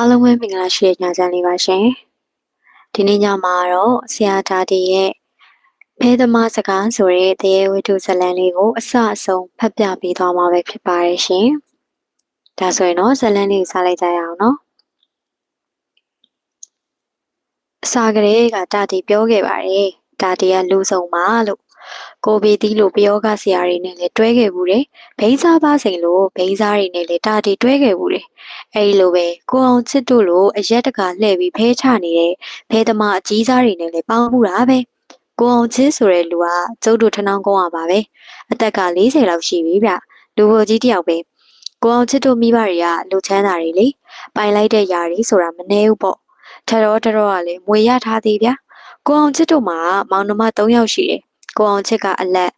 အားလုံးပဲမင်္ဂလာရှိတဲ့ညချမ်းလေးပါရှင်ဒီနေ့ညမှာတော့ဆရာဒါဒီရဲ့ဖဲသမားစကားဆိုတဲ့တရေဝိတုဇလံလေးကိုအစအဆုံးဖတ်ပြပေးသွားမှာပဲဖြစ်ပါတယ်ရှင်ဒါဆိုရင်တော့ဇလံလေးကိုစားလိုက်ကြရအောင်နော်အစာကလေးကဒါဒီပြောခဲ့ပါတယ်ဒါဒီကလူဆုံးပါလို့ ကိုဗီတီလို့ပယောဂဆရာတွေနဲ့လည်းတွဲခဲ့ဘူးတယ်ဘိန်းစားပါစိန်လို့ဘိန်းစားတွေနဲ့လည်းဒါဒီတွဲခဲ့ဘူးတယ်အဲဒီလိုပဲကိုအောင်ချစ်တို့လိုအရက်တကာလှည့်ပြီးဖဲချနေတဲ့ဖဲသမားအကြီးစားတွေနဲ့လည်းပေါင်းမှုတာပဲကိုအောင်ချစ်ဆိုတဲ့လူကကျုပ်တို့ထနောင်းကောင်းရပါပဲအသက်က40လောက်ရှိပြီဗျလူဘိုကြီးတယောက်ပဲကိုအောင်ချစ်တို့မိဘတွေကလူချမ်းသာတွေလေပိုင်လိုက်တဲ့ຢာတွေဆိုတာမနှဲဘူးပေါ့ထတော်ထတော်ကလည်းမွေရထားသေးဗျကိုအောင်ချစ်တို့မှာမောင်နှမ3ယောက်ရှိတယ် ကိုအောင်ချစ်ကအလက်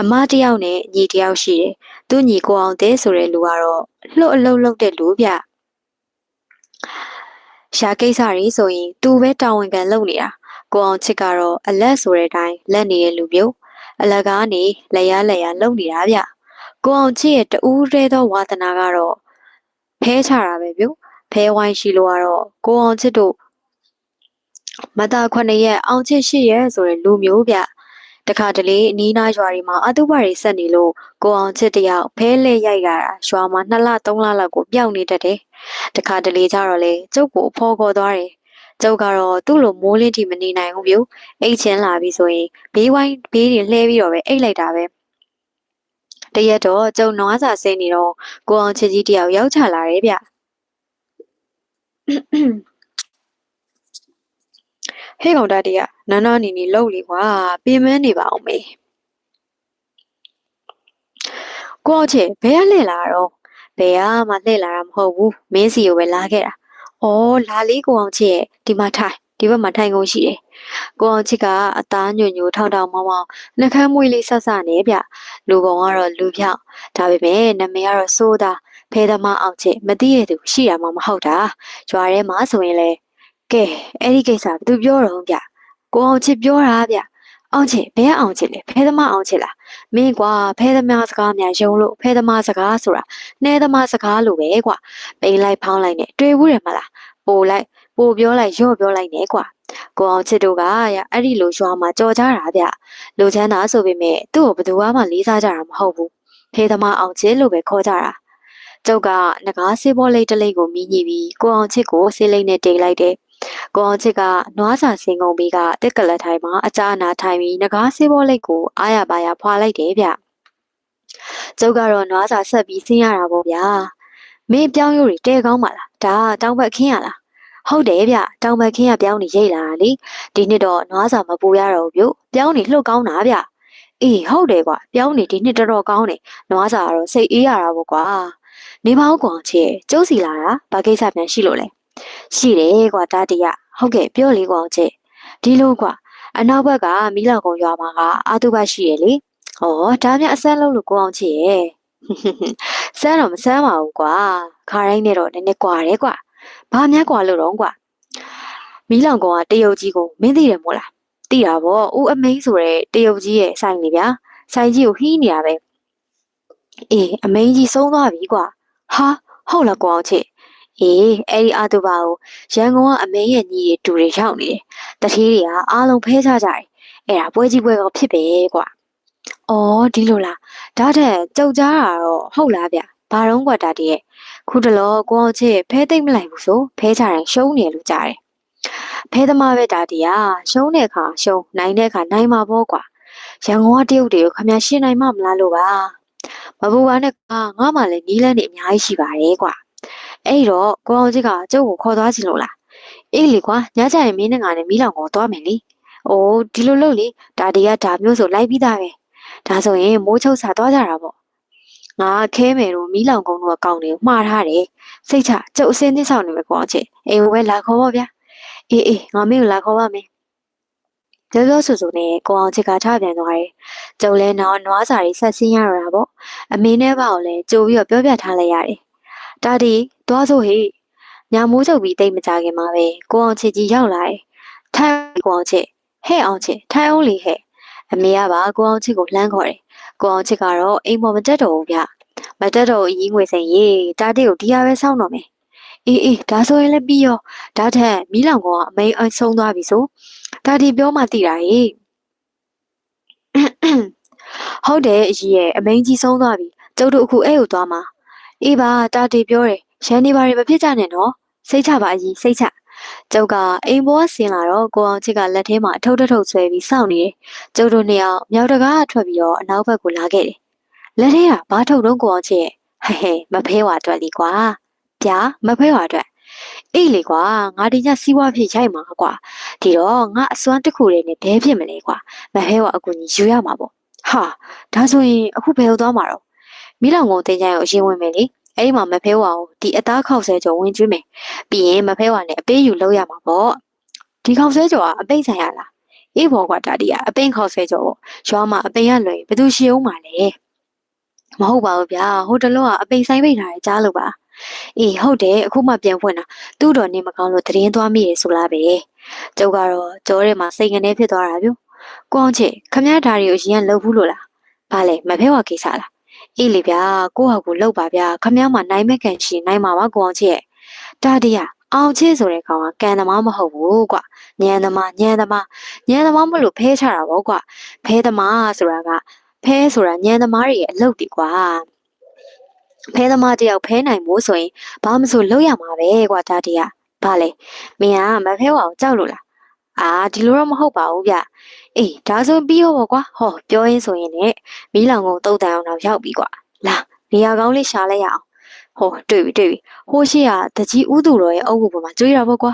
အမတယောက်နဲ့ညီတယောက်ရှိတယ်သူညီကိုအောင်တဲ့ဆိုတဲ့လူကတော့လှုပ်အလုံးလုံးတဲ့လူဗျရှာကိစ္စတွေဆိုရင်သူပဲတာဝန်ခံလုပ်နေတာကိုအောင်ချစ်ကတော့အလက်ဆိုတဲ့အတိုင်းလက်နေတဲ့လူမျိုးအလက်ကားနေလက်ရလက်ရလုပ်နေတာဗျကိုအောင်ချစ်ရဲ့တူးရဲသောဝါသနာကတော့ဖဲချတာပဲဗျဖဲဝိုင်းရှိလို့ကတော့ကိုအောင်ချစ်တို့မတာခွနဲ့ရဲ့အောင်ချစ်ရှိရဲ့ဆိုတဲ့လူမျိုးဗျ တခါတလေအနီးနားရွာတွေမှာအတုပတွေဆက်နေလို့ကိုအောင်ချစ်တယောက်ဖဲလဲရိုက်ရတာရွာမှာ2လ3လလောက်ကိုပျောက်နေတတ်တယ်တခါတလေကျတော့လေကျုပ်ကိုအဖော်ခေါ်သွားတယ်ကျုပ်ကတော့သူ့လိုမိုးလင်းတီမနေနိုင်ဘူးဗျအိတ်ချင်းလာပြီဆိုရင်ဘေးဝိုင်းဘေးတွေလှဲပြီးတော့ပဲအိတ်လိုက်တာပဲတရက်တော့ကျုံနွားစာဆင်းနေတော့ကိုအောင်ချစ်ကြီးတယောက်ရောက်ချလာတယ်ဗျ ဟေးကောင်တာတရနာနာနီနီလှုပ်လေကွာပင်မနေပါအောင်မေကိုအောင်ချစ်ဘယ်ကလှည့်လာတော့ဘယ်ကမှလှည့်လာတာမဟုတ်ဘူးမင်းစီကိုပဲလာခဲ့တာဩလာလေးကိုအောင်ချစ်ရဲ့ဒီမှာထိုင်ဒီဘက်မှာထိုင်ကုန်ရှိတယ်ကိုအောင်ချစ်ကအသားညွညွထောင်ထောင်မောင်းမောင်းနှကမ်းမွေးလေးဆက်ဆက်နေဗျလူပုံကတော့လူဖြောက်ဒါပေမဲ့နာမည်ကတော့စိုးတာဖဲသမားအောင်ချစ်မသိရသူရှိတာမှမဟုတ်တာရွာထဲမှာဆိုရင်လေ ကဲအဲ့ဒီကိစ္စဘသူပြောတော့ဗျကိုအောင်ချစ်ပြောတာဗျအောင်ချစ်ဘယ်အောင်ချစ်လဲဖဲသမားအောင်ချစ်လားမင်းကွာဖဲသမားစကားများယုံလို့ဖဲသမားစကားဆိုတာနှဲသမားစကားလိုပဲကွာပိန်လိုက်ဖောင်းလိုက်နဲ့တွေ့ဘူးတယ်မလားပိုလိုက်ပိုပြောလိုက်ရော့ပြောလိုက်နဲ့ကွာကိုအောင်ချစ်တို့ကရအဲ့ဒီလိုရွာမှာကြော်ကြတာဗျလူချမ်းသာဆိုပေမဲ့သူ့ကိုဘယ်သူမှလေးစားကြတာမဟုတ်ဘူးဖဲသမားအောင်ချစ်လို့ပဲခေါ်ကြတာကျုပ်ကငကားဆေးဘောလိတ်တလိတ်ကိုမြည်ညိပြီးကိုအောင်ချစ်ကိုဆေးလိတ်နဲ့တိတ်လိုက်တယ် ကိုအောင်ချစ်ကနွားစာစင်ကုန်ပြီးကတက်ကလက်ထိုင်မှာအကြာနာထိုင်ပြီးငကားဆေးဘောလိတ်ကိုအားရပါရဖွာလိုက်တယ်ဗျကျုပ်ကတော့နွားစာဆက်ပြီးဆင်းရတာပေါ့ဗျာမင်းပြောင်းရိုးတွေတဲကောင်းပါလားဒါတောင်ဘက်ခင်းရလားဟုတ်တယ်ဗျတောင်ဘက်ခင်းကပြောင်းနေရိတ်လာတာလေဒီနှစ်တော့နွားစာမပူရတော့ဘူးဗျပြောင်းနေလှုပ်ကောင်းတာဗျအေးဟုတ်တယ်ကွာပြောင်းနေဒီနှစ်တော်တော်ကောင်းတယ်နွားစာကတော့စိတ်အေးရတာပေါ့ကွာနေပါဦးကွာချေကျုပ်စီလာတာဘာကိစ္စပြန်ရှိလို့လဲ ရှိတယ်ကွာတာတရဟုတ်ကဲ့ပြောလေကွာချေဒီလိုကွာအနောက်ဘက်ကမီးလောက်ကုံရွာမှာကအာတုဘရှိရလေဩဒါမြအစမ်းလုံးလို့ကိုအောင်ချေရဲ့စမ်းတော့မစမ်းပါဘူးကွာခါတိုင်းနဲ့တော့နည်းနည်းကွာတယ်ကွာဘာများကွာလို့တော့ကွာမီးလောင်ကောင်ကတရုတ်ကြီးကိုမင်းသိတယ်မို့လားသိတာဗောဦးအမိန်ဆိုတဲ့တရုတ်ကြီးရဲ့ဆိုင်လေဗျာဆိုင်ကြီးကိုဟီးနေရပဲအေးအမိန်ကြီးဆုံးသွားပြီကွာဟာဟုတ်လားကွာအောင်ချစ် အေးအဲ့ဒီအာတုပါကိုရန်ကုန်ကအမေရဲ့ညီတွေတူတွေရောက်နေတယ်တတိတွေကအားလုံးဖဲချကြတယ်အဲ့ဒါပွဲကြီးပွဲကောဖြစ်ပဲကွာအော်ဒီလိုလားဒါတဲ့ကြောက်ကြားတာတော့ဟုတ်လားဗျဘာတော့ကွာဒါတည်းရဲ့ခုတလောကိုအောင်ချစ်ဖဲသိမ့်မလိုက်ဘူးဆိုဖဲချတိုင်းရှုံးနေလို့ကြားတယ်ဖဲသမားပဲဒါတည်းอ่ะရှုံးတဲ့အခါရှုံးနိုင်တဲ့အခါနိုင်မှာပေါ့ကွာရန်ကုန်ကတရုတ်တွေကိုခမရှင်းနိုင်မှမလားလို့ပါမပူပါနဲ့ကွာငါမှလည်းနီးလန်းနေအများကြီးရှိပါတယ်ကွာ အဲ့တော့ကိုအောင်ကြီးကကျုပ်ကိုခေါ်သွားချင်လို့လားအေးလေကွာညချရင်မင်းနဲ့ငါနဲ့မီးလောင်ကိုသွားမယ်လေအိုးဒီလိုလုပ်လေဒါတွေကဒါမျိုးဆိုလိုက်ပြီးသားပဲဒါဆိုရင်မိုးချုပ်စာသွားကြတာပေါ့ငါခဲမယ်တို့မီးလောင်ကုန်းတို့ကကောင်းတယ်မှားထားတယ်စိတ်ချကျုပ်အစင်းသင်းဆောင်နေမယ်ကွာချစ်အိမ်ကိုပဲလာခေါ်ပါဗျာအေးအေးငါမင်းကိုလာခေါ်ပါမယ်ပြောပြောဆိုဆိုနဲ့ကိုအောင်ချစ်ကထပြန်သွားတယ်ကျုံလဲတော့နွားစာတွေဆက်ဆင်းရတော့တာပေါ့အမေနဲ့ဘာကိုလဲကြိုပြီးတော့ပြောပြထားလိုက်ရတယ်တာဒီ သွားစို့ဟေ့ညာမိုးချုပ်ပြီးတိတ်မကြခင်မှာပဲကိုအောင်ချစ်ကြီးရောက်လာတယ်ထိုင်ကိုအောင်ချစ်ဟဲ့အောင်ချစ်ထိုင်အောင်လေဟဲ့အမေကပါကိုအောင်ချစ်ကိုလှမ်းခေါ်တယ်ကိုအောင်ချစ်ကတော့အိမ်ပေါ်မတက်တော့ဘူးဗျမတက်တော့အရင်ငွေစိန်ရေးတာတိကိုဒီရပဲစောင့်တော့မယ်အေးအေးဒါဆိုရင်လည်းပြီးရောဒါထက်မီးလောင်ကောင်ကအမိန်အဆုံးသွားပြီဆိုဒါဒီပြောမှသိတာဟေ့ဟုတ်တယ်အကြီးရဲ့အမိန်ကြီးဆုံးသွားပြီကျုပ်တို့အခုအဲ့ကိုသွားမှာအေးပါတာတီပြောတယ် ရန်နေပါတွေမဖြစ်ကြနဲ့နော်စိတ်ချပါအကြီးစိတ်ချကျုပ်ကအိမ်ပေါ်ကဆင်းလာတော့ကိုအောင်ချစ်ကလက်ထဲမှာအထုပ်တစ်ထုပ်ဆွဲပြီးစောင့်နေတယ်ကျုပ်တို့နှစ်ယောက်မြောက်တကားထွက်ပြီးတော့အနောက်ဘက်ကိုလာခဲ့တယ်လက်ထဲကဘာထုတ်တော့ကိုအောင်ချစ်ရဲ့ဟဲဟဲမဖဲဝါအတွက်လीကွာဗျာမဖဲဝါအတွက်အေးလေကွာငါဒီညစီးပွားဖြစ်ရိုက်မှာကွာဒီတော့ငါအစွမ်းတစ်ခုတည်းနဲ့ဘဲဖြစ်မလဲကွာမဖဲဝါအကူကြီးယူရမှာပေါ့ဟာဒါဆိုရင်အခုဘယ်လိုသွားမှာတော့မိလောင်ကုန်တင်ကြရင်အရင်ဝင်မယ်လေ အဲ့ဒီမှာမဖဲဝါကိုဒီအသားခောက်ဆဲကြော်ဝင်ကျွေးမယ်ပြီးရင်မဖဲဝါနဲ့အပေးယူလုပ်ရမှာပေါ့ဒီခောက်ဆဲကြော်ကအပိတ်ဆိုင်ရလားအေးဘောကွာဒါတီကအပိန်ခောက်ဆဲကြော်ပေါ့ရွာမှာအပိန်ရလွယ်ဘယ်သူရှိအောင်မှာလဲမဟုတ်ပါဘူးဗျာဟိုတလောကအပိန်ဆိုင်ပိတ်ထားတယ်ကြားလို့ပါအေးဟုတ်တယ်အခုမှပြန်ဖွင့်တာသူ့တော်နေမကောင်းလို့တရင်သွားမိရဆိုလားပဲကျုပ်ကတော့ကြောထဲမှာစိတ်ကနေဖြစ်သွားတာဗျကိုအောင်ချေခမရဓာရီကိုအရင်လှုပ်ဘူးလို့လားဘာလဲမဖဲဝါကိစ္စလား အေးလေဗျာကိုဟာကိုလှုပ်ပါဗျာခမရမှာနိုင်မဲ့ကန်ရှိနိုင်မှာပါကိုအောင်ချေရဲ့တာတရအောင်ချေဆိုတဲ့ကောင်ကကန်သမားမဟုတ်ဘူးကွညံသမားညံသမားညံသမားမလို့ဖဲချတာပေါ့ကွဖဲသမားဆိုတာကဖဲဆိုတာညံသမားတွေရဲ့အလုပ်တွေကွာဖဲသမားတယောက်ဖဲနိုင်မို့ဆိုရင်ဘာမှမဆိုလုပ်ရမှာပဲကွာတာတရဘာလဲမင်းကမဖဲဝအောင်ကြောက်လို့လား အာဒီလိုတော့မဟုတ်ပါဘူးဗျအေးဒါဆိုပြီးရောပေါ့ကွာဟောပြောရင်းဆိုရင်လည်းမီးလောင်ကုန်တုတ်တန်အောင်တော့ရောက်ပြီကွာလာနေရာကောင်းလေးရှာလိုက်ရအောင်ဟောတွေ့ပြီတွေ့ပြီဟိုရှိကတကြီးဥသူတော်ရဲ့အုပ်ကိုပေါ်မှာကျွေးတာပေါ့ကွာ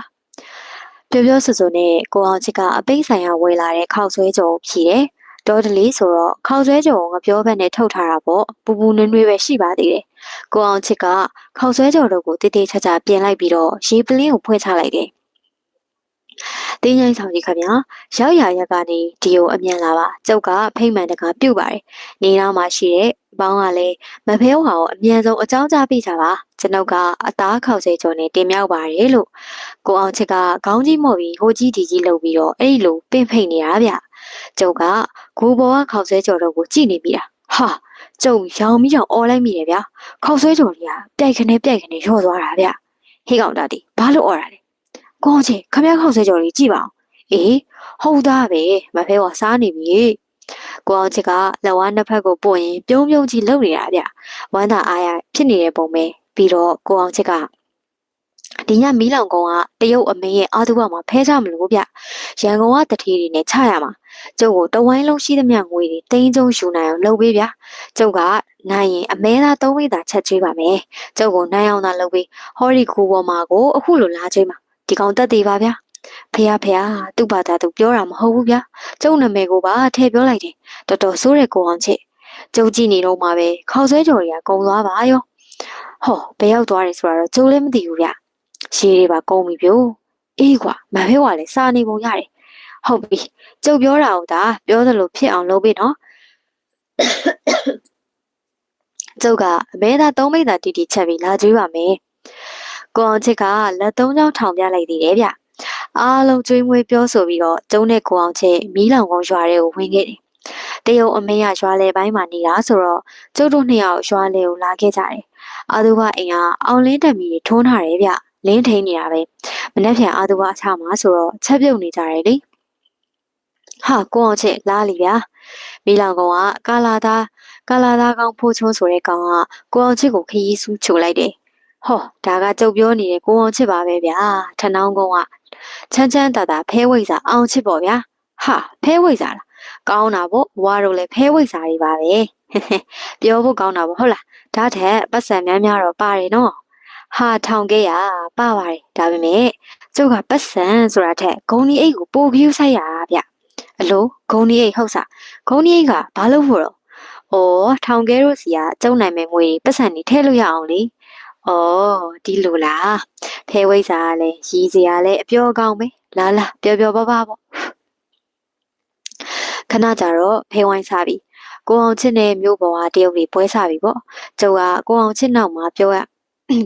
ပြောပြောဆိုဆိုနဲ့ကိုအောင်ချစ်ကအပိတ်ဆိုင်ရဝယ်လာတဲ့ခောက်ဆွဲကြော်ကိုဖြီးတယ်တော်တလေးဆိုတော့ခောက်ဆွဲကြော်ကိုငပြောဘက်နဲ့ထုတ်ထားတာပေါ့ပူပူနွေးနွေးပဲရှိပါသေးတယ်ကိုအောင်ချစ်ကခောက်ဆွဲကြော်တို့ကိုတိတိကျကျပြင်လိုက်ပြီးတော့ရေပလင်းကိုဖွင့်ချလိုက်တယ် တင်းញိုင်းဆောင်ကြီးခဗျာရောက်ရရက်ကနေဒီကိုအမြန်လာပါကျုပ်ကဖိမှန်တကားပြုတ်ပါတယ်နေတော့မှရှိတဲ့ပေါင်းကလည်းမဖဲဟောင်ကိုအမြန်ဆုံးအကြောင်းကြားပြကြပါကျွန်ုပ်ကအသားခေါက်စေချုံနဲ့တင်မြောက်ပါတယ်လို့ကိုအောင်ချစ်ကခေါင်းကြီးမော့ပြီးဟိုကြီးဒီကြီးလှုပ်ပြီးတော့အဲ့ဒီလိုပင့်ဖိတ်နေတာဗျကျုပ်ကဂူဘောကခေါက်စေကျော်တော့ကိုကြည့်နေမိတာဟာကျုံရောင်မီးရောင်အော်လိုက်မိတယ်ဗျာခေါက်ဆွဲကြော်ကြီးကပြိုက်ခနဲပြိုက်ခနဲရော့သွားတာဗျဟေးကောင်တာဒီဘာလို့အော်တာလဲ ကောင်းချေခမရခောက်ဆွဲကျော်ကြီးကြည့်ပါအောင်အေးဟုတ်သားပဲမဖဲဝါစားနေပြီကိုအောင်ချစ်ကလက်ဝါးနှစ်ဖက်ကိုပို့ရင်ပြုံးပြုံးကြီးလှုပ်နေတာဗျဝမ်းသာအားရဖြစ်နေတဲ့ပုံပဲပြီးတော့ကိုအောင်ချစ်ကဒီညမီးလောင်ကုန်းကတရုတ်အမေရဲ့အာသူဘမှာဖဲကြမလို့ဗျရန်ကုန်ကတထေးတွေနဲ့ချရမှာကျုပ်ကိုတဝိုင်းလုံးရှိသမျှငွေတွေတင်းကျုံယူနိုင်အောင်လုပ်ပေးဗျကျုပ်ကနိုင်ရင်အမဲသားသုံးမိသားချက်ချွေးပါမယ်ကျုပ်ကိုနိုင်အောင်သာလုပ်ပေးဟောဒီကူပေါ်မှာကိုအခုလိုလာချွေးမှာ ဒီကောင်တက်သေးပါဗျဖះဖះသူ့ဘာသာသူပြောတာမဟုတ်ဘူးဗျကျုပ်နာမည်ကိုပါထည့်ပြောလိုက်တယ်တော်တော်ဆိုးတဲ့ကိုအောင်ချစ်ကျုပ်ကြည့်နေတော့မှပဲခေါက်ဆွဲကြော်တွေကကုံသွားပါရောဟောဘယ်ရောက်သွားတယ်ဆိုတာတော့ကျုပ်လည်းမသိဘူးဗျရေတွေပါကုံပြီပြို့အေးကွာမဖဲဝါလဲစာနေပုံရတယ်ဟုတ်ပြီကျုပ်ပြောတာကိုဒါပြောသလိုဖြစ်အောင်လုပ်ပေးနော်ကျုပ်ကအမဲသားသုံးမိသားတီတီချက်ပြီးလာကြွေးပါမယ် ကိုအောင်ချစ်ကလက်သုံးချောင်းထောင်ပြလိုက်သေးတယ်ဗျအားလုံးကျွေးမွေးပြောဆိုပြီးတော့ကျုံးနဲ့ကိုအောင်ချစ်မီးလောင်ကုန်းရွာတွေကိုဝင်ခဲ့တယ်တရုတ်အမေကရွာလေပိုင်းမှာနေတာဆိုတော့ကျုပ်တို့နှစ်ယောက်ရွာလေကိုလာခဲ့ကြတယ်အာသူဘအိမ်ကအောင်လင်းတက်မီတွေထုံးထားတယ်ဗျလင်းထိန်နေတာပဲမနေ့ပြန်အာသူဘအချမှာဆိုတော့ချက်ပြုတ်နေကြတယ်လေဟာကိုအောင်ချစ်လာလီဗျာမီလောင်ကောင်ကကာလာသားကာလာသားကောင်ဖိုးချုံးဆိုတဲ့ကောင်ကကိုအောင်ချစ်ကိုခရီးဆူးချိုလိုက်တယ် ဟောဒါကကြုတ်ပြောနေတဲ့ကိုအောင်ချစ်ပါပဲဗျာထနောင်းကောင်ကချမ်းချမ်းသာသာဖဲဝိတ်စာအောင်ချစ်ပေါ့ဗျာဟာဖဲဝိတ်စာလားကောင်းတာပေါ့ဘွားတို့လည်းဖဲဝိတ်စာတွေပါပဲပြောဖို့ကောင်းတာပေါ့ဟုတ်လားဒါထက်ပတ်စံများများတော့ပါတယ်နော်ဟာထောင်ခဲ့ရပါပါတယ်ဒါပေမဲ့ကျုပ်ကပတ်စံဆိုတာထက်ဂုံဒီအိတ်ကိုပိုပြီးဆိုင်ရဗျအလိုဂုံဒီအိတ်ဟုတ်စားဂုံဒီအိတ်ကဘာလို့ဖို့တော့ဩထောင်ကဲတို့စီကကျုံနိုင်မဲ့ငွေပတ်စံနေထည့်လို့ရအောင်လေ ဩဒီလိုလားဖဲဝိတ်စာကလည်းရီစရာလည်းအပြောကောင်းပဲလာလာပျော်ပျော်ပါပါပေါ့ခဏကြာတော့ဖဲဝိုင်းစားပြီကိုအောင်ချစ်နဲ့မြို့ပေါ်ကတရုတ်တွေပွဲစားပြီပေါ့ကျုပ်ကကိုအောင်ချစ်နောက်မှာပြောရ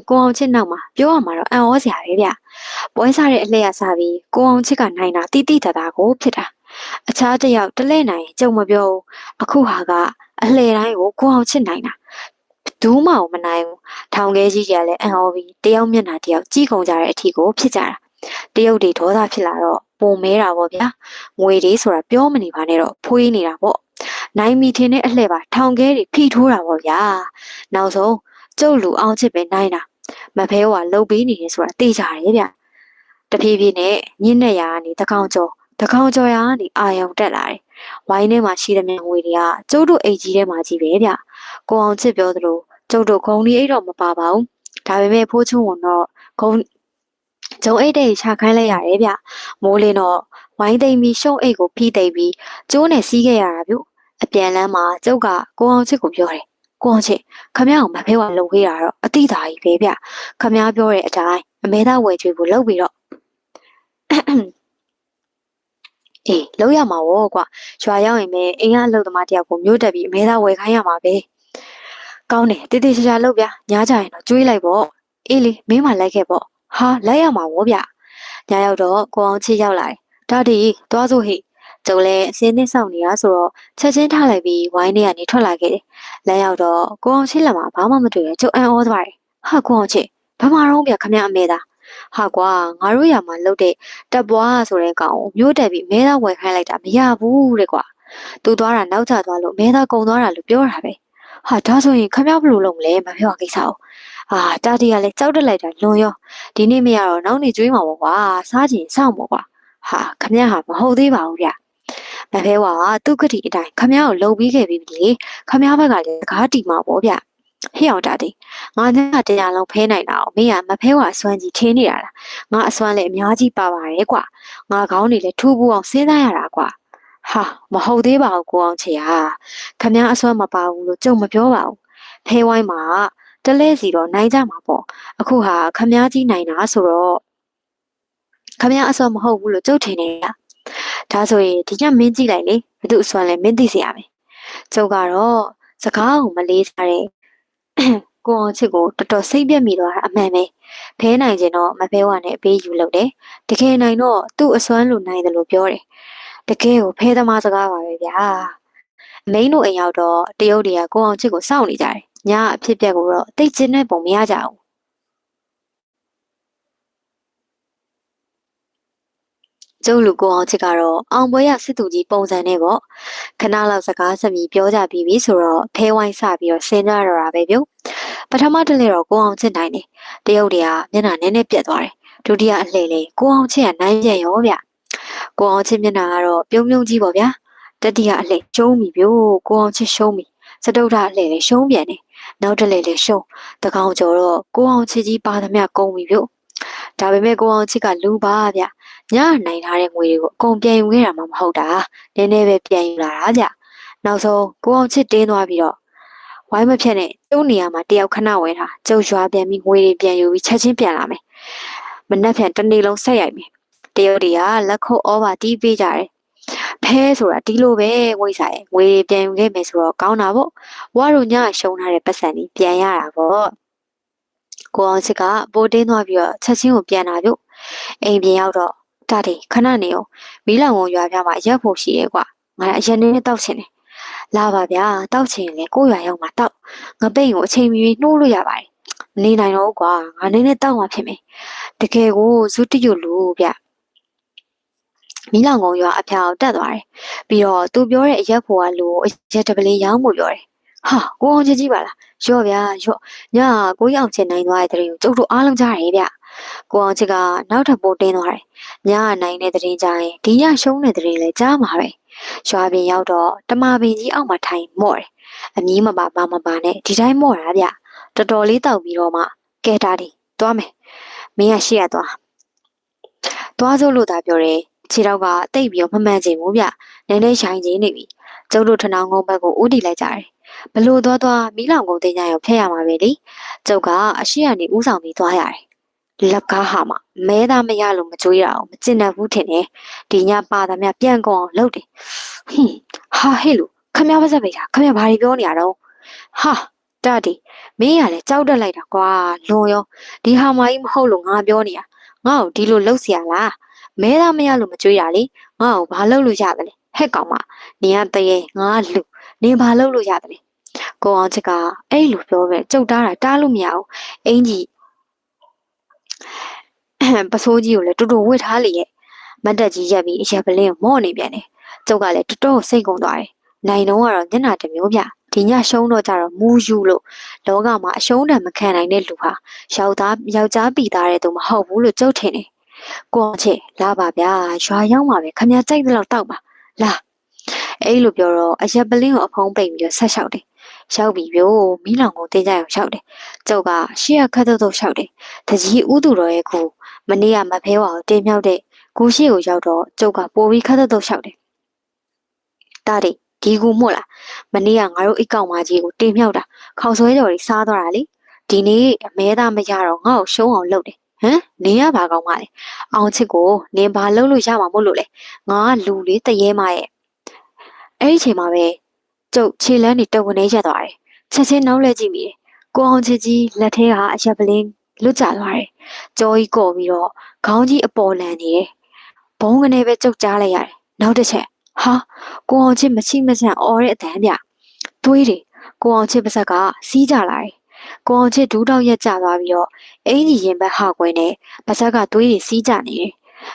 ကိုအောင်ချစ်နောက်မှာပြောရမှာတော့အံ့ဩစရာပဲဗျပွဲစားတဲ့အလှည့်ရစားပြီးကိုအောင်ချစ်ကနိုင်တာတိတိတတာကိုဖြစ်တာအခြားတစ်ယောက်တလဲနိုင်ကြုံမပြောအခုဟာကအလှည့်တိုင်းကိုကိုအောင်ချစ်နိုင်တာတ ဒူးမအောင်မနိုင်ဘူးထောင်ခဲကြီးကြီးကလည်းအန်အော်ပြီးတယောက်မျက်နှာတယောက်ကြီးကုန်ကြတဲ့အထီကိုဖြစ်ကြတာတရုတ်တွေဒေါသဖြစ်လာတော့ပုံမဲတာပေါ့ဗျာငွေတွေဆိုတာပြောမနေပါနဲ့တော့ဖွေးနေတာပေါ့နိုင်မီထင်တဲ့အလှဲ့ပါထောင်ခဲတွေဖိထိုးတာပေါ့ဗျာနောက်ဆုံးကျုပ်လူအောင်ချစ်ပဲနိုင်တာမဖဲကလှုပ်ပေးနေတယ်ဆိုတာသိကြတယ်ဗျတဖြည်းဖြည်းနဲ့ညင်းနဲ့ရာကနေတကောင်ကျော်တကောင်ကျော်ရာကနေအာယုံတက်လာတယ်ဝိုင်းထဲမှာရှိတဲ့မြန်ငွေတွေကကျုပ်တို့အိတ်ကြီးထဲမှာကြီးပဲဗျကိုအောင်ချစ်ပြောသလို ကျုပ်တို့ဂုံဒီအိတ်တော့မပါပါဘူးဒါပေမဲ့ဖိုးချုံဝန်တော့ဂုံဂျုံအိတ်တွေချခိုင်းလိုက်ရတယ်ဗျမိုးလင်းတော့ဝိုင်းသိမ့်ပြီးရှုံးအိတ်ကိုဖိသိမ့်ပြီးကျိုးနဲ့စီးခဲ့ရတာဗျအပြန်လမ်းမှာကျုပ်ကကိုအောင်ချစ်ကိုပြောတယ်ကိုအောင်ချစ်ခမရအောင်မဖဲကလုံခဲ့တာတော့အတိသားကြီးပဲဗျခမရပြောတဲ့အတိုင်းအမဲသားဝယ်ချွေကိုလှုပ်ပြီးတော့အေးလှုပ်ရမှာဝေါကွာရွာရောက်ရင်ပဲအိမ်ကအလုပ်သမားတယောက်ကိုမျိုးတက်ပြီးအမဲသားဝယ်ခိုင်းရမှာပဲ ကောင်းတယ်တေးသေးချာချာလှုပ်ဗျညားကြရင်တော့ကျွေးလိုက်ပေါ့အေးလေမင်းမလိုက်ခဲ့ပေါ့ဟာလိုက်ရမှာဝေါဗျညာရောက်တော့ကိုအောင်ချစ်ရောက်လာတယ်ဒါဒီသွားစို့ဟိကျုံလဲအစင်းနဲ့စောင့်နေရဆိုတော့ချက်ချင်းထားလိုက်ပြီးဝိုင်းထဲကနေထွက်လာခဲ့တယ်လမ်းရောက်တော့ကိုအောင်ချစ်လက်မှာဘာမှမတွေ့ရကျုံအံ့ဩသွားတယ်ဟာကိုအောင်ချစ်ဘာမှတော့ဗျခမရအမဲသားဟာကွာငါတို့ရမှာလှုပ်တဲ့တက်ပွားဆိုတဲ့ကောင်ကိုမျိုးတက်ပြီးမဲသားဝယ်ခိုင်းလိုက်တာမရဘူးတဲ့ကွာသူသွားတာနောက်ကျသွားလို့မဲသားကုံသွားတာလို့ပြောတာပဲ ဟာဒါဆိုရင်ခမရဘယ်လိုလုပ်မလဲမပြောကိစ္စအောင်အာတာတီကလည်းကြောက်တက်လိုက်တာလွန်ရောဒီနေ့မရတော့နောက်နေ့ကျွေးမှာပေါ့ကွာစားချင်စောင့်ပေါ့ကွာဟာခမရဟာမဟုတ်သေးပါဘူးဗျမဖဲဝါသူ့ကတိအတိုင်းခမရကိုလုံပြီးခဲ့ပြီလေခမရဘက်ကလည်းစကားတီမှာပေါ့ဗျဟေ့အောင်တာတီငါနဲ့တရားလုံးဖဲနိုင်တာ哦မင်းကမဖဲဝါအစွမ်းကြီးထင်းနေတာလားငါအစွမ်းလည်းအများကြီးပါပါတယ်ကွာငါခေါင်းနေလည်းထူးပူအောင်စဉ်းစားရတာကွာ ဟာမဟုတ်သေးပါဘူးကိုအောင်ချေဟာခမရအစွမ်းမပါဘူးလို့ကြုံမပြောပါဘူးဖဲဝိုင်းမှာတလဲစီတော့နိုင်ကြမှာပေါ့အခုဟာခမ ्या ကြီးနိုင်တာဆိုတော့ခမ ्या အစောမဟုတ်ဘူးလို့ကြုတ်ထင်နေတာဒါဆိုရင်ဒီညမင်းကြည့်လိုက်လေဘသူအစွမ်းလဲမင်းသိစေရမယ်ကျုပ်ကတော့စကားကိုမလေးစားတဲ့ကိုအောင်ချစ်ကိုတော်တော်စိတ်ပြက်မိသွားတာအမှန်ပဲဖဲနိုင်ခြင်းတော့မဖဲဝါနဲ့အပေးယူလုပ်တယ်တကယ်နိုင်တော့သူ့အစွမ်းလိုနိုင်တယ်လို့ပြောတယ် တကယ်ကိုဖဲသမားစကားပါပဲဗျာအမိန်တို့အိမ်ရောက်တော့တရုတ်တွေကကိုအောင်ချစ်ကိုစောင့်နေကြတယ်ညအဖြစ်ပြက်ကိုတော့တိတ်ကျင်းတဲ့ပုံမရကြဘူးကျုပ်လူကိုအောင်ချစ်ကတော့အောင်ပွဲရစစ်သူကြီးပုံစံနဲ့ပေါ့ခဏလောက်စကားဆက်ပြီးပြောကြပြီးပြီဆိုတော့ဖဲဝိုင်းစပြီးတော့ဆင်းကြတော့တာပဲပြုပထမတလေတော့ကိုအောင်ချစ်နိုင်တယ်တရုတ်တွေကမျက်နှာနည်းနည်းပြက်သွားတယ်ဒုတိယအလှည့်လေကိုအောင်ချစ်ကနိုင်ပြန်ရောဗျ ကိုအောင်ချစ်မျက်နှာကတော့ပြုံးပြုံးကြီးပေါ့ဗျာတတိယအလှည့်ကျုံးပြီပြို့ကိုအောင်ချစ်ရှုံးပြီစတုဒ္ဓအလှည့်လေရှုံးပြန်တယ်နောက်တစ်လေလေရှုံးတကောင်ကျော်တော့ကိုအောင်ချစ်ကြီးပါသမျှကုန်ပြီပြုတ်ဒါပေမဲ့ကိုအောင်ချစ်ကလူပါဗျညနိုင်ထားတဲ့ငွေတွေကိုအကုန်ပြန်ယူခဲ့တာမှမဟုတ်တာနည်းနည်းပဲပြန်ယူလာတာဗျနောက်ဆုံးကိုအောင်ချစ်တင်းသွားပြီးတော့ဝိုင်းမဖြတ်နဲ့ကျုံနေရာမှာတယောက်ခဏဝဲတာကျုပ်ရွာပြန်ပြီးငွေတွေပြန်ယူပြီးချက်ချင်းပြန်လာမယ်မနှက်ဖြန်တစ်နေ့လုံးဆက်ရိုက်မယ် တရုတ်တွေကလက်ခုပ်ဩဘာတီးပေးကြတယ်ဖဲဆိုတာဒီလိုပဲဝိတ်ဆိုင်ငွေပြန်ယူခဲ့မယ်ဆိုတော့ကောင်းတာပေါ့ဝါတို့ညရှုံထားတဲ့ပတ်စံကြီးပြန်ရတာပေါ့ကိုအောင်စစ်ကပိုတင်းသွားပြီးတော့ချက်ချင်းကိုပြန်လာပြုတ်အိမ်ပြန်ရောက်တော့တာတယ်ခဏနေအောင်မီးလောင်ဝရွာပြမှာရက်ဖို့ရှိရဲကွာငါအရင်နဲ့တောက်ချင်တယ်လာပါဗျာတောက်ချင်လေကိုရွာရောက်မှာတောက်ငပိတ်ကိုအချိန်မီနှိုးလို့ရပါတယ်မနေနိုင်တော့ကွာငါနေနဲ့တောက်မှာဖြစ်မယ်တကယ်ကိုဇုတိယလို့ဗျ မီးလောင်ကုံရွာအဖျားကိုတက်သွားတယ်ပြီးတော့သူပြောတဲ့အရက်ဖို့ကလူကိုအရက်တပလေးရောင်းဖို့ပြောတယ်ဟာကိုအောင်ချစ်ကြီးပါလားရော့ဗျာရော့ညကိုရောက်ချင်နိုင်သွားတဲ့တရင်ကိုကျုပ်တို့အားလုံးကြားတယ်ဗျကိုအောင်ချစ်ကနောက်ထပ်ပိုတင်းသွားတယ်ညနိုင်တဲ့တရင်ကြရင်ဒီညရှုံးတဲ့တရင်လည်းကြားမှာပဲရွာပင်ရောက်တော့တမပင်ကြီးအောက်မှာထိုင်မော့တယ်အမီးမပါပါမပါနဲ့ဒီတိုင်းမော့တာဗျတော်တော်လေးတောက်ပြီးတော့မှကဲတာဒီသွားမယ်မင်းကရှေ့ရသွားသွားစို့လို့သာပြောတယ် ခြေတော့ကတိတ်ပြီးတော့မမှန်ချင်ဘူးဗျနည်းနည်းရှိုင်းချင်းနေပြီကျုပ်တို့ထနောင်းကုန်းဘက်ကိုဦးတည်လိုက်ကြတယ်ဘလို့သွားသွားမီးလောင်ကုန်တင်ကြရောဖျက်ရမှာပဲလေကျုပ်ကအရှိကနေဥဆောင်ပြီးသွားရတယ်လက်ကားဟာမှမဲသားမရလို့မကြွေးရအောင်မကျင်တတ်ဘူးထင်တယ်ဒီညပါသမျှပြန်ကုန်အောင်လုပ်တယ်ဟွန်းဟာဟဲ့လို့ခမရပါစက်ပိတ်တာခမရဘာတွေပြောနေရတော့ဟာတတီမင်းရလဲကြောက်တက်လိုက်တာကွာလွန်ရောဒီဟာမကြီးမဟုတ်လို့ငါပြောနေတာငါ့ကိုဒီလိုလှုပ်เสียလား မဲသားမရလို့မကြွေးရလေငါ့ကိုဘာလှုပ်လို့ရတယ်လဲဟဲ့ကောင်မနင်ကတရေငါလူနင်ဘာလှုပ်လို့ရတယ်လဲကိုအောင်ချစ်ကအဲ့လိုပြောပဲကြုတ်တားတာတားလို့မရဘူးအင်ကြီးပစိုးကြီးကိုလည်းတူတူဝစ်ထားလေရဲ့မတ်တက်ကြီးရက်ပြီးအရက်ပလင်းကိုမော့နေပြန်တယ်ကျုပ်ကလည်းတော်တော်စိတ်ကုန်သွားတယ်နိုင်တော့ကတော့ညနာတစ်မျိုးပြဒီညရှုံးတော့ကြတော့မူယူလို့လောကမှာအရှုံးတံမခံနိုင်တဲ့လူဟာယောက်သားယောက်ျားပီသားတဲ့သူမဟုတ်ဘူးလို့ကြုတ်ထင်တယ် ကိုအောင်ချစ်လာပါဗျာရွာရောက်မှာပဲခမရကြိုက်တဲ့လောက်တောက်ပါလာအဲ့လိုပြောတော့အရက်ပလင်းကိုအဖုံးပိတ်ပြီးတော့ဆက်လျှောက်တယ်ရောက်ပြီပြို့မီးလောင်ကိုတင်းကြရအောင်လျှောက်တယ်ကျုပ်ကရှေ့ကခတ်တော့တော့လျှောက်တယ်တကြီးဥသူတော်ရဲ့ကူမနေ့ကမဖဲဝါကိုတင်းမြောက်တဲ့ကူရှိကိုရောက်တော့ကျုပ်ကပိုပြီးခတ်တော့တော့လျှောက်တယ်တားတယ်ဒီကူမို့လားမနေ့ကငါတို့အိတ်ကောင်မကြီးကိုတင်မြောက်တာခေါက်ဆွဲကြော်ကြီးစားသွားတာလေဒီနေ့အမဲသားမရတော့ငါ့ကိုရှုံးအောင်လုပ်တယ် ဟမ်နင်းရပါကောင်းပါလေအောင်ချစ်ကိုနင်းဘာလုပ်လို့ရမှာမို့လို့လဲငါကလူလေးတရေမရဲ့အဲ့ဒီချိန်မှာပဲကျုပ်ခြေလန်းနေတဝနေရက်သွားတယ်ချက်ချင်းနောက်လဲကြည့်မိတယ်ကိုအောင်ချစ်ကြီးလက်ထဲကအရက်ပလင်းလွတ်ကျသွားတယ်ကြောကြီးကော်ပြီးတော့ခေါင်းကြီးအပေါ်လန်နေတယ်ဘုံကနေပဲကျုပ်ကြားလိုက်ရတယ်နောက်တစ်ချက်ဟာကိုအောင်ချစ်မချိမချန့်អော်တဲ့အတန်းဗျသွေးတွေကိုအောင်ချစ်ပါဇက်ကစီးကြလာတယ် ကိုအောင်ချစ်ဒူးတောက်ရက်ကျသွားပြီးတော့အင်ကြီးရင်ဘက်ဟကွင်းနဲ့ပါဇက်ကသွေးတွေစီးကြနေတယ်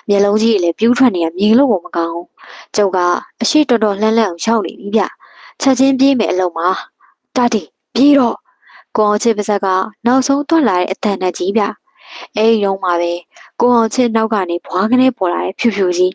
မျက်လုံးကြီးတွေလည်းပြူးထွက်နေတာမြင်လို့ကိုမကောင်းဘူးကျုပ်ကအရှိတော်တော်လှမ်းလှမ်းအောင်ရောက်နေပြီဗျချက်ချင်းပြေးမယ်အလုံးမှာတာတီပြေးတော့ကိုအောင်ချစ်ပါဇက်ကနောက်ဆုံးတွက်လာတဲ့အတန်နဲ့ကြီးဗျအဲ့ဒီတော့မှပဲကိုအောင်ချစ်နောက်ကနေဘွားကနေပေါ်လာတဲ့ဖြူဖြူကြီး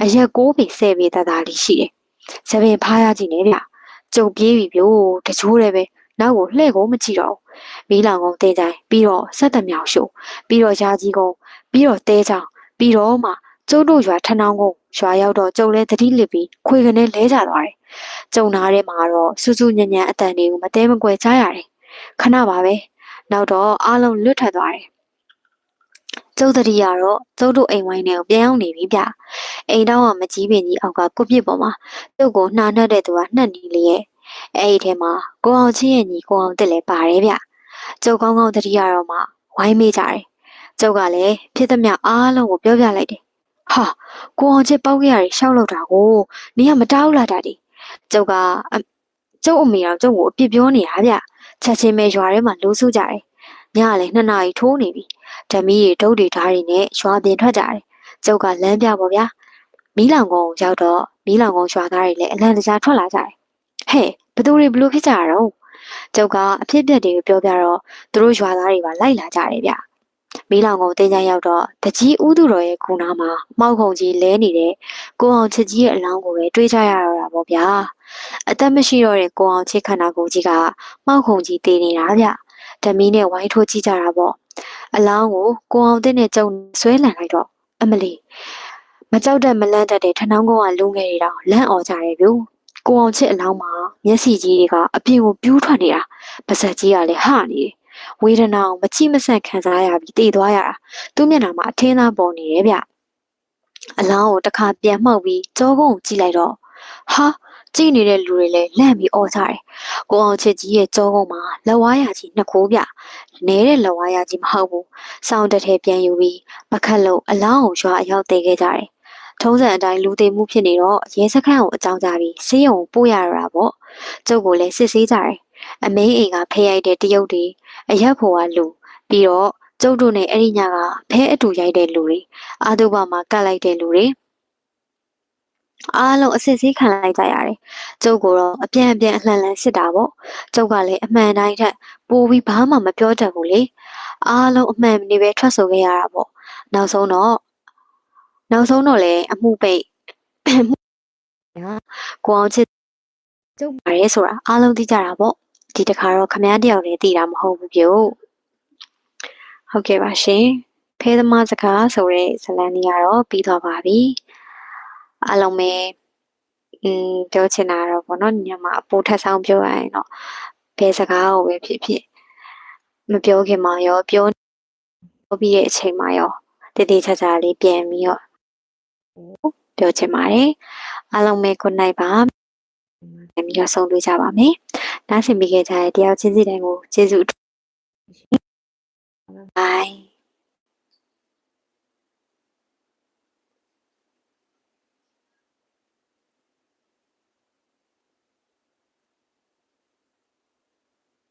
အရက်ကိုးပေဆယ်ပေတသားလေးရှိတယ်။စပင်ဖားရကြည့်နေဗျ။ကြုံပြေးပြီပြို့တချိုးတယ်ပဲနောက်ကိုလှဲ့ကိုမကြည့်တော့ဘူး။ မီးလောင်ကုန်တင်းကြိုင်ပြီးတော့ဆက်သက်မြောင်ရှို့ပြီးတော့ရာကြီးကုန်ပြီးတော့တဲချောင်ပြီးတော့မှကျုပ်တို့ရွာထဏောင်းကုန်ရွာရောက်တော့ကျုံလဲတတိလစ်ပြီးခွေကနေလဲကျသွားတယ်။ကျုံနာထဲမှာတော့စူးစူးညံ့ညံ့အတန်တွေကိုမတဲမကွယ်ကြားရတယ်။ခဏပါပဲ။နောက်တော့အားလုံးလွတ်ထွက်သွားတယ်။ကျုပ်တတိယတော့ကျုပ်တို့အိမ်ဝိုင်းထဲကိုပြန်ရောက်နေပြီဗျ။အိမ်တောင်းကမကြီးပင်ကြီးအောက်ကကုတ်ပြစ်ပေါ်မှာကျုပ်ကိုနှာနှက်တဲ့သူကနှက်နေလေရဲ့။ အဲ့ဒီထဲမှာကိုအောင်ချင်းရဲ့ညီကိုအောင်တက်လည်းပါတယ်ဗျ။ကျုပ်ကောင်းကောင်းတတိယတော့မှဝိုင်းမေးကြတယ်။ကျုပ်ကလည်းဖြစ်သမျှအားလုံးကိုပြောပြလိုက်တယ်။ဟာကိုအောင်ချင်းပေါက်ခဲ့ရတယ်ရှောက်လောက်တာကိုနင်ကမတောက်လာတာဒီ။ကျုပ်ကအကျုပ်အမေတော်ကျုပ်ကိုအပြစ်ပြောနေတာဗျ။ချက်ချင်းပဲရွာထဲမှာလိုးဆူကြတယ်။ညကလည်းနှစ်နာရီထိုးနေပြီ။ဓမီတွေဒုတ်တွေဓာတ်တွေနဲ့ရွာပြင်ထွက်ကြတယ်။ကျုပ်ကလမ်းပြပေါ့ဗျာ။မီးလောင်ကုန်းကိုရောက်တော့မီးလောင်ကုန်းရွာသားတွေလည်းအလံတကြားထွက်လာကြတယ်။ ဟဲ့ဘသူတွေဘလို့ဖြစ်ကြတာတော့။ကျုပ်ကအဖြစ်ပြက်တွေကိုပြောပြတော့သူတို့ရွာသားတွေပါလိုက်လာကြတယ်ဗျ။မီးလောင်ကုန်းတင်းချမ်းရောက်တော့တကြီးဦးသူတော်ရဲ့ခုနာမှာမောက်ခုံကြီးလဲနေတဲ့ကိုအောင်ချစ်ကြီးရဲ့အလောင်းကိုပဲတွေးကြရတော့တာပေါ့ဗျာ။အသက်မရှိတော့တဲ့ကိုအောင်ချစ်ခန္ဓာကိုယ်ကြီးကမောက်ခုံကြီးတည်နေတာဗျ။ဓမီနဲ့ဝိုင်းထိုးကြည့်ကြတာပေါ့။အလောင်းကိုကိုအောင်တဲ့နဲ့ကြုံဆွဲလန်လိုက်တော့အမလီမကြောက်တဲ့မလန့်တတ်တဲ့ထဏောင်းကုန်းကလူငယ်တွေတော့လန့်អော်ကြတယ်ဗျ။ ကိုအောင်ချစ်အလောင်းမှာမျက်စိကြီးတွေကအပြင်ကိုပြူးထွက်နေတာ။ပါဇက်ကြီးကလည်းဟနေတယ်။ဝေဒနာကိုမချိမဆက်ခံစားရပြီးတည်သွားရတာ။သူ့မျက်နှာမှာအထင်းသားပေါ်နေတယ်ဗျ။အလောင်းကိုတစ်ခါပြန်မှောက်ပြီးကြောကုန်းကိုကြည့်လိုက်တော့ဟာကြည့်နေတဲ့လူတွေလည်းလန့်ပြီးអော်ကြတယ်။ကိုအောင်ချစ်ကြီးရဲ့ကြောကုန်းမှာလက်ဝါးရကြီးနှစ်ခိုးဗျ။နဲတဲ့လက်ဝါးရကြီးမဟုတ်ဘူး။စောင်းတက်ထဲပြန်ယူပြီးပခက်လုံးအလောင်းကိုရွာအရောက်တည်ခဲ့ကြတယ်။ ထုံးစံအတိုင်းလူသေးမှုဖြစ်နေတော့ရဲစခန်းကိုအကြောင်းကြားပြီးဆေးရုံကိုပို့ရတာပေါ့။ကျုပ်ကိုလည်းစစ်ဆေးကြတယ်။အမင်းအိမ်ကဖဲရိုက်တဲ့တရုတ်တွေအရက်ဖို့ကလူပြီးတော့ကျုပ်တို့နဲ့အဲ့ဒီညကဖဲအတူရိုက်တဲ့လူတွေအာတုဘမှာကတ်လိုက်တဲ့လူတွေအားလုံးအစစ်ဆေးခံလိုက်ကြရတယ်။ကျုပ်ကတော့အပြန်အပြန်အလှန်လှန်စစ်တာပေါ့။ကျုပ်ကလည်းအမှန်တိုင်းထက်ပိုပြီးဘာမှမပြောတတ်ဘူးလေ။အားလုံးအမှန်နေပဲထွက်ဆိုခဲ့ရတာပေါ့။နောက်ဆုံးတော့ နောက်ဆုံးတော့လေအမှုပိတ်ကိုအောင်ချစ်ကျုပ်ပါရဲဆိုတာအားလုံးသိကြတာပေါ့။ဒီတခါတော့ခမည်းတယောက်လည်းသိတာမဟုတ်ဘူးပြုတ်။ဟုတ်ကဲ့ပါရှင်။ဖေးသမားစကားဆိုတဲ့ဇာတ်လမ်းကြီးကတော့ပြီးသွားပါပြီ။အားလုံးပဲอืมပြောချင်တာတော့ဗောနော်ညမှာအပိုထက်ဆောင်ပြောရရင်တော့ဘယ်စကားကိုပဲဖြစ်ဖြစ်မပြောခင်မှာရောပြောပြီးတဲ့အချိန်မှာရောတည်တည်ချာချာလေးပြန်ပြီးတော့ ပြောချင်ပါတယ်အားလုံးပဲ good night ပါပြန်ပြီးတော့ဆုံးတွေ့ကြပါမယ်နားဆင်ပြီးခဲ့ကြတဲ့တယောက်ချင်းစီတိုင်းကိုကျေးဇူး Bye